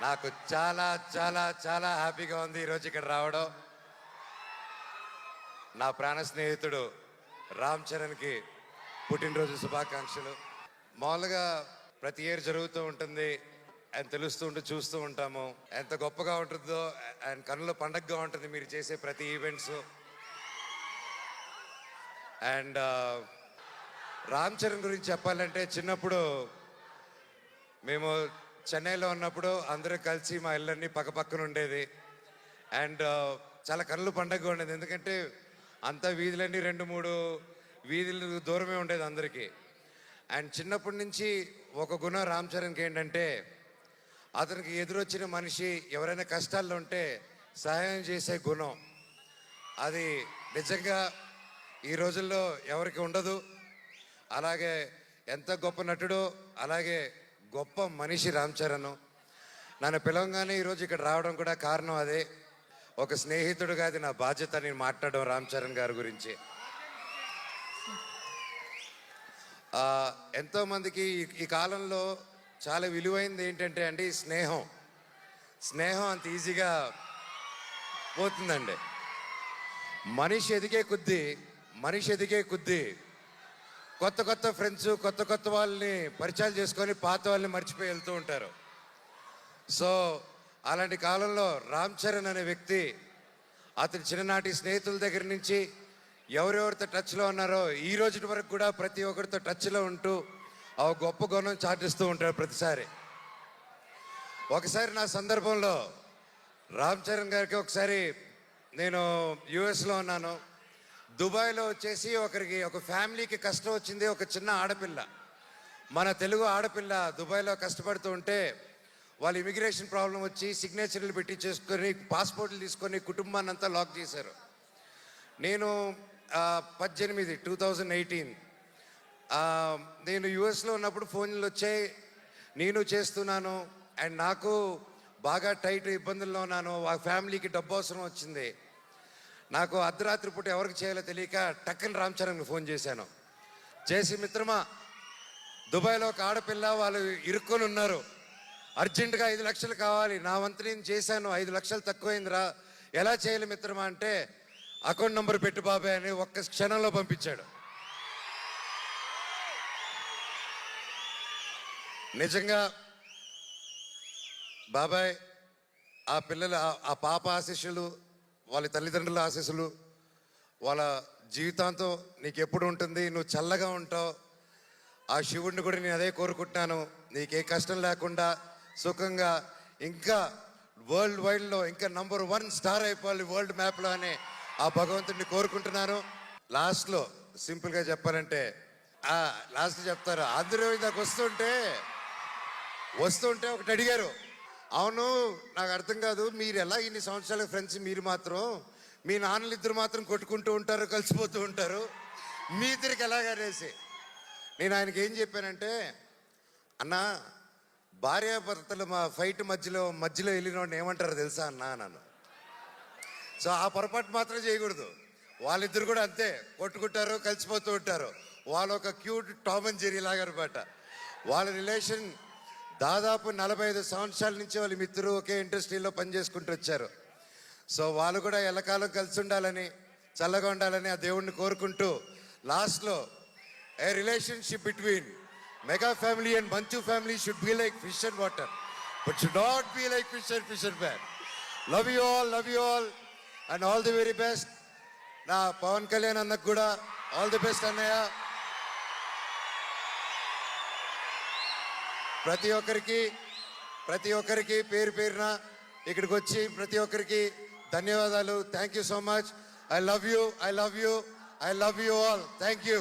నాకు చాలా చాలా చాలా హ్యాపీగా ఉంది ఈరోజు ఇక్కడ రావడం. నా ప్రాణ స్నేహితుడు రామ్ చరణ్కి పుట్టినరోజు శుభాకాంక్షలు. మామూలుగా ప్రతి ఇయర్ జరుగుతూ ఉంటుంది. ఆయన తెలుస్తూ ఉంటూ చూస్తూ ఉంటాము. ఎంత గొప్పగా ఉంటుందో ఆయన కనుల పండగగా ఉంటుంది మీరు చేసే ప్రతి ఈవెంట్స్. అండ్ రామ్ చరణ్ గురించి చెప్పాలంటే చిన్నప్పుడు మేము చెన్నైలో ఉన్నప్పుడు అందరూ కలిసి మా ఇళ్ళన్నీ పక్క పక్కన ఉండేది. అండ్ చాలా కళ్ళు పండగ ఉండేది. ఎందుకంటే అంతా వీధులన్నీ రెండు మూడు వీధులు దూరమే ఉండేది అందరికీ. అండ్ చిన్నప్పటి నుంచి ఒక గుణం రామ్ చరణ్కి ఏంటంటే అతనికి ఎదురొచ్చిన మనిషి ఎవరైనా కష్టాల్లో ఉంటే సహాయం చేసే గుణం. అది నిజంగా ఈ రోజుల్లో ఎవరికి ఉండదు. అలాగే ఎంత గొప్ప నటుడో అలాగే గొప్ప మనిషి రామ్ చరణ్. నన్ను పిలవగానే ఈరోజు ఇక్కడ రావడం కూడా కారణం అదే. ఒక స్నేహితుడుగా అది నా బాధ్యత నేను మాట్లాడడం రామ్ చరణ్ గారి గురించి. ఎంతోమందికి ఈ- కాలంలో చాలా విలువైంది ఏంటంటే అండి స్నేహం. స్నేహం అంత ఈజీగా పోతుందండి. మనిషి ఎదిగే కొద్దీ మనిషి ఎదిగే కొద్దీ కొత్త కొత్త ఫ్రెండ్స్ కొత్త కొత్త వాళ్ళని పరిచయాలు చేసుకొని పాత వాళ్ళని మర్చిపోయి వెళ్తూ ఉంటారు. సో అలాంటి కాలంలో రామ్ చరణ్ అనే వ్యక్తి అతని చిన్ననాటి స్నేహితుల దగ్గర నుంచి ఎవరెవరితో టచ్లో ఉన్నారో ఈ రోజు వరకు కూడా ప్రతి ఒక్కరితో టచ్లో ఉంటూ ఆ గొప్ప గుణం చాటిస్తూ ఉంటారు ప్రతిసారి. ఒకసారి నా సందర్భంలో రామ్ చరణ్ గారికి ఒకసారి నేను యుఎస్లో ఉన్నాను. దుబాయ్లో వచ్చేసి ఒకరికి ఒక ఫ్యామిలీకి కష్టం వచ్చింది ఒక చిన్న ఆడపిల్ల. మన తెలుగు ఆడపిల్ల దుబాయ్లో కష్టపడుతూ ఉంటే వాళ్ళు ఇమిగ్రేషన్ ప్రాబ్లం వచ్చి సిగ్నేచర్లు పెట్టి చేసుకొని పాస్పోర్ట్లు తీసుకొని కుటుంబాన్ని అంతా లాక్ చేశారు. నేను పద్దెనిమిది టూ థౌజండ్ ఎయిటీన్. నేను యుఎస్లో ఉన్నప్పుడు ఫోన్లు వచ్చాయి నేను చేస్తున్నాను అండ్ నాకు బాగా టైట్ ఇబ్బందుల్లో ఉన్నాను ఆ ఫ్యామిలీకి డబ్బు అవసరం వచ్చింది. నాకు అర్ధరాత్రి పూట ఎవరికి చేయాలో తెలియక టక్కని రామ్ చరణ్కి ఫోన్ చేశాను. చేసి మిత్రమా దుబాయ్లో ఒక ఆడపిల్ల వాళ్ళు ఇరుక్కొని ఉన్నారు. అర్జెంటుగా ఐదు లక్షలు కావాలి. నా వంతు నేను చేశాను. ఐదు లక్షలు తక్కువైందిరా. ఎలా చేయాలి మిత్రమా అంటే అకౌంట్ నంబర్ పెట్టు బాబాయ్ అని ఒక్క క్షణంలో పంపించాడు. నిజంగా బాబాయ్ ఆ పిల్లల ఆ- పాప ఆశీస్సులు వాళ్ళ తల్లిదండ్రుల ఆశీస్సులు వాళ్ళ జీవితాంతం నీకు ఎప్పుడు ఉంటుంది నువ్వు చల్లగా ఉంటావు. ఆ శివుడిని కూడా నేను అదే కోరుకుంటున్నాను. నీకే కష్టం లేకుండా సుఖంగా ఇంకా వరల్డ్ వైడ్లో ఇంకా నంబర్ వన్ స్టార్ అయిపోవాలి వరల్డ్ మ్యాప్లో అని ఆ భగవంతుడిని కోరుకుంటున్నాను. లాస్ట్లో సింపుల్గా చెప్పాలంటే లాస్ట్ చెప్తారు అందరూ ఇందాక వస్తుంటే వస్తుంటే ఒకటి అడిగారు అవును నాకు అర్థం కాదు. మీరు ఎలా ఇన్ని సంవత్సరాల ఫ్రెండ్స్? మీరు మాత్రం మీ నాన్నలు ఇద్దరు మాత్రం కొట్టుకుంటూ ఉంటారు కలిసిపోతూ ఉంటారు. మీ ఇద్దరికి ఎలాగనేసి నేను ఆయనకి ఏం చెప్పానంటే అన్న భార్యాభర్తలు మా ఫైట్ మధ్యలో మధ్యలో వెళ్ళిన ఏమంటారో తెలుసా అన్న? నన్ను సో ఆ పొరపాటు మాత్రం చేయకూడదు. వాళ్ళిద్దరు కూడా అంతే కొట్టుకుంటారు కలిసిపోతూ ఉంటారు. వాళ్ళు ఒక క్యూట్ టామ్ అండ్ జెరీ లాగా అనమాట వాళ్ళ రిలేషన్ దాదాపు నలభై ఐదు సంవత్సరాల నుంచి వాళ్ళ మిత్రులు ఒకే ఇండస్ట్రీలో పనిచేసుకుంటూ వచ్చారు. సో వాళ్ళు కూడా ఎల్లకాలం కలిసి ఉండాలని చల్లగా ఉండాలని ఆ దేవుణ్ణి కోరుకుంటూ లాస్ట్లో a relationship between mega family and Manchu family should be like fish and water but should not be like fish and fish and man love you all love you all and all the very best. నా పవన్ కళ్యాణ్ అన్నకు కూడా all the best అన్నయ్య. ప్రతి ఒక్కరికి ప్రతి ఒక్కరికి పేరు పేరున ఇక్కడికి వచ్చి ప్రతి ఒక్కరికి ధన్యవాదాలు. Thank you so much I love you I love you I love you all thank you